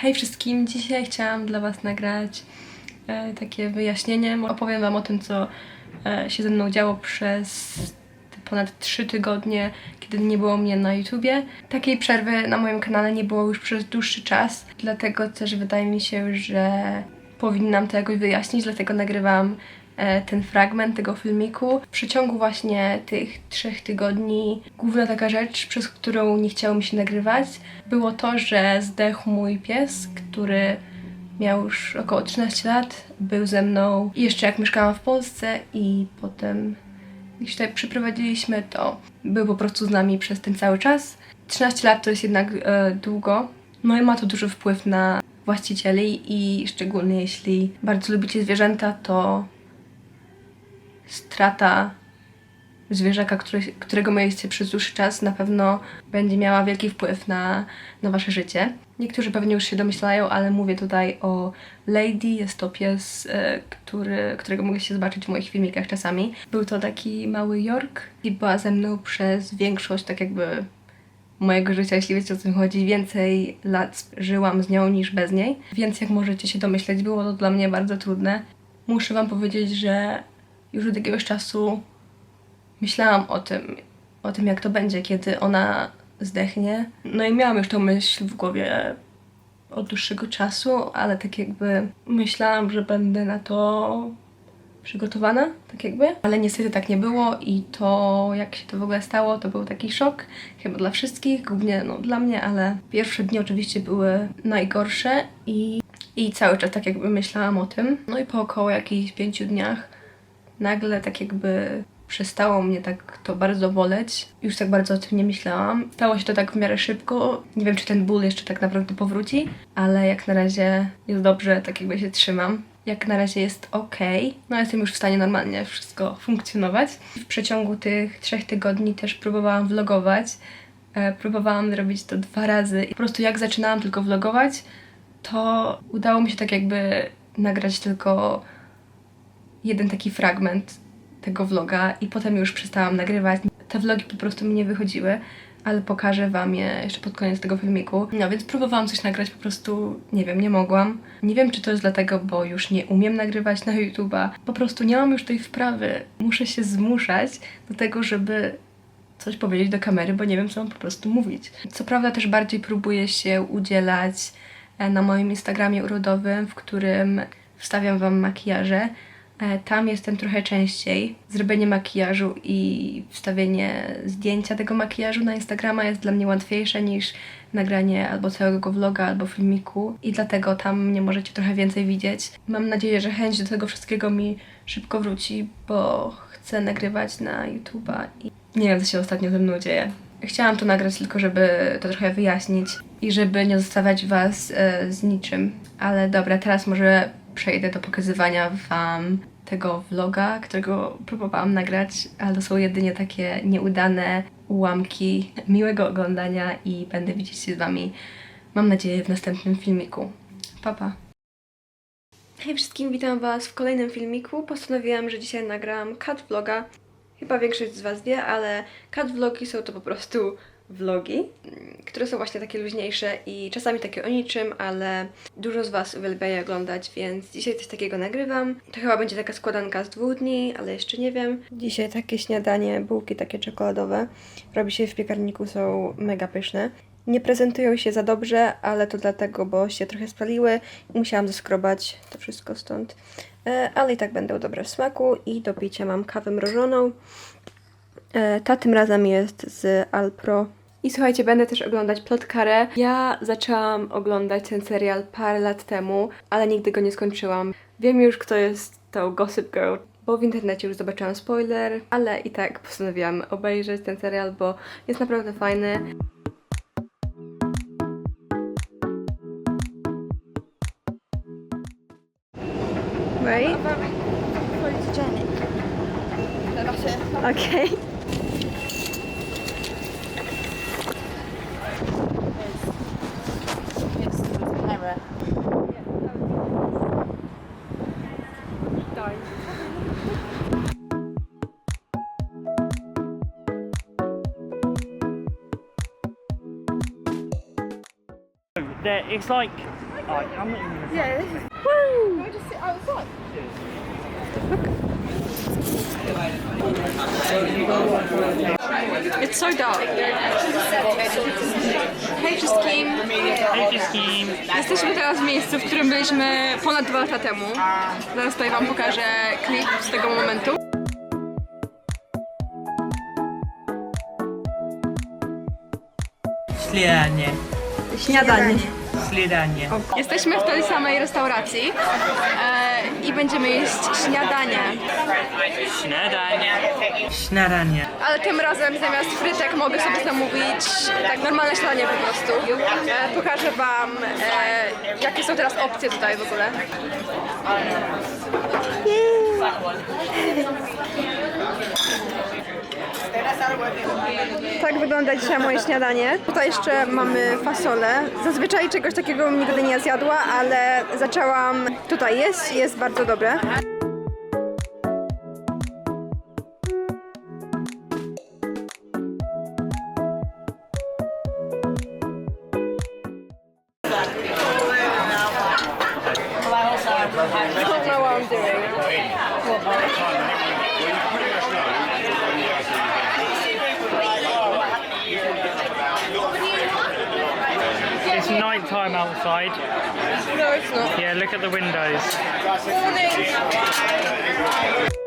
Hej wszystkim, dzisiaj chciałam dla Was nagrać e, takie wyjaśnienie. Opowiem Wam o tym, co e, się ze mną działo przez ponad 3 tygodnie, kiedy nie było mnie na YouTubie. Takiej przerwy na moim kanale nie było już przez dłuższy czas, dlatego też wydaje mi się, że powinnam to jakoś wyjaśnić, dlatego nagrywam ten fragment tego filmiku. W przeciągu właśnie tych trzech tygodni główna taka rzecz, przez którą nie chciało mi się nagrywać, było to, że zdechł mój pies, który miał już około 13 lat, był ze mną jeszcze jak mieszkałam w Polsce i potem się tutaj przyprowadziliśmy, to był po prostu z nami przez ten cały czas. 13 lat to jest jednak e, długo, no i ma to duży wpływ na właścicieli i szczególnie jeśli bardzo lubicie zwierzęta, to strata zwierzaka, który, którego mieliście przez dłuższy czas, na pewno będzie miała wielki wpływ na, na wasze życie. Niektórzy pewnie już się domyślają, ale mówię tutaj o Lady. Jest to pies, e, który, którego mogliście zobaczyć w moich filmikach czasami. Był to taki mały York i była ze mną przez większość, tak jakby mojego życia, jeśli wiecie o co mi chodzi. Więcej lat żyłam z nią niż bez niej, więc jak możecie się domyśleć, było to dla mnie bardzo trudne. Muszę Wam powiedzieć, że już od jakiegoś czasu myślałam o tym, o tym jak to będzie, kiedy ona zdechnie. No i miałam już tą myśl w głowie od dłuższego czasu, ale tak jakby myślałam, że będę na to przygotowana, tak jakby. Ale niestety tak nie było i to, jak się to w ogóle stało, to był taki szok, chyba dla wszystkich, głównie no, dla mnie, ale pierwsze dni oczywiście były najgorsze i, i cały czas tak jakby myślałam o tym. No i po około jakichś pięciu dniach nagle tak jakby przestało mnie tak to bardzo boleć. Już tak bardzo o tym nie myślałam. Stało się to tak w miarę szybko. Nie wiem, czy ten ból jeszcze tak naprawdę powróci, ale jak na razie jest dobrze, tak jakby się trzymam. Jak na razie jest ok. No jestem już w stanie normalnie wszystko funkcjonować. W przeciągu tych trzech tygodni też próbowałam vlogować. E, próbowałam zrobić to dwa razy. Po prostu jak zaczynałam tylko vlogować, to udało mi się tak jakby nagrać tylko jeden taki fragment tego vloga i potem już przestałam nagrywać. Te vlogi po prostu mi nie wychodziły, ale pokażę wam je jeszcze pod koniec tego filmiku. No więc próbowałam coś nagrać, po prostu nie wiem, nie mogłam. Nie wiem, czy to jest dlatego, bo już nie umiem nagrywać na YouTube'a. Po prostu nie mam już tej wprawy. Muszę się zmuszać do tego, żeby coś powiedzieć do kamery, bo nie wiem, co mam po prostu mówić. Co prawda też bardziej próbuję się udzielać e, na moim Instagramie urodowym, w którym wstawiam wam makijaże. E, Tam jestem trochę częściej. Zrobienie makijażu i wstawienie zdjęcia tego makijażu na Instagrama jest dla mnie łatwiejsze niż nagranie albo całego vloga, albo filmiku i dlatego tam mnie możecie trochę więcej widzieć. Mam nadzieję, że chęć do tego wszystkiego mi szybko wróci, bo chcę nagrywać na YouTube'a i nie wiem, co się ostatnio ze mną dzieje. Chciałam to nagrać tylko, żeby to trochę wyjaśnić i żeby nie zostawiać Was e, z niczym. Ale dobra, teraz może przejdę do pokazywania Wam tego vloga, którego próbowałam nagrać, ale to są jedynie takie nieudane ułamki miłego oglądania i będę widzieć się z Wami, mam nadzieję, w następnym filmiku. Pa, pa! Hej wszystkim, witam Was w kolejnym filmiku. Postanowiłam, że dzisiaj nagram cat vloga. Chyba większość z Was wie, ale cat vlogi są to po prostu vlogi, mm, które są właśnie takie luźniejsze i czasami takie o niczym, ale dużo z Was uwielbia je oglądać, więc dzisiaj coś takiego nagrywam. To chyba będzie taka składanka z dwóch dni, ale jeszcze nie wiem. Dzisiaj takie śniadanie, bułki takie czekoladowe. Robi się w piekarniku, są mega pyszne. Nie prezentują się za dobrze, ale to dlatego, bo się trochę spaliły i musiałam zeskrobać to wszystko stąd. E, ale i tak będą dobre w smaku i do picia mam kawę mrożoną. E, Ta tym razem jest z Alpro. I słuchajcie, będę też oglądać Plotkarę. Ja zaczęłam oglądać ten serial parę lat temu, ale nigdy go nie skończyłam. Wiem już, kto jest tą Gossip Girl, bo w internecie już zobaczyłam spoiler, ale i tak postanowiłam obejrzeć ten serial, bo jest naprawdę fajny. Right? Okay. There, it's like. Oh, I'm not even. Yeah. Woo! Can we just sit outside? It's so dark. A scheme. Jesteśmy teraz w miejscu, w którym byliśmy ponad dwa lata temu. Zaraz tutaj wam pokażę klip z tego momentu. Śniadanie. Śniadanie. Śniadanie. Jesteśmy w tej samej restauracji e, i będziemy jeść śniadanie. Śniadanie. Śniadanie. Ale tym razem zamiast frytek mogę sobie zamówić tak normalne śniadanie po prostu. E, pokażę wam e, jakie są teraz opcje tutaj w ogóle. Tak wygląda dzisiaj moje śniadanie. Tutaj jeszcze mamy fasolę. Zazwyczaj czegoś takiego nigdy nie zjadła, ale zaczęłam tutaj jeść jest bardzo dobre. I don't know what I'm doing. It's night time outside. No, it's not. Yeah, look at the windows. Morning.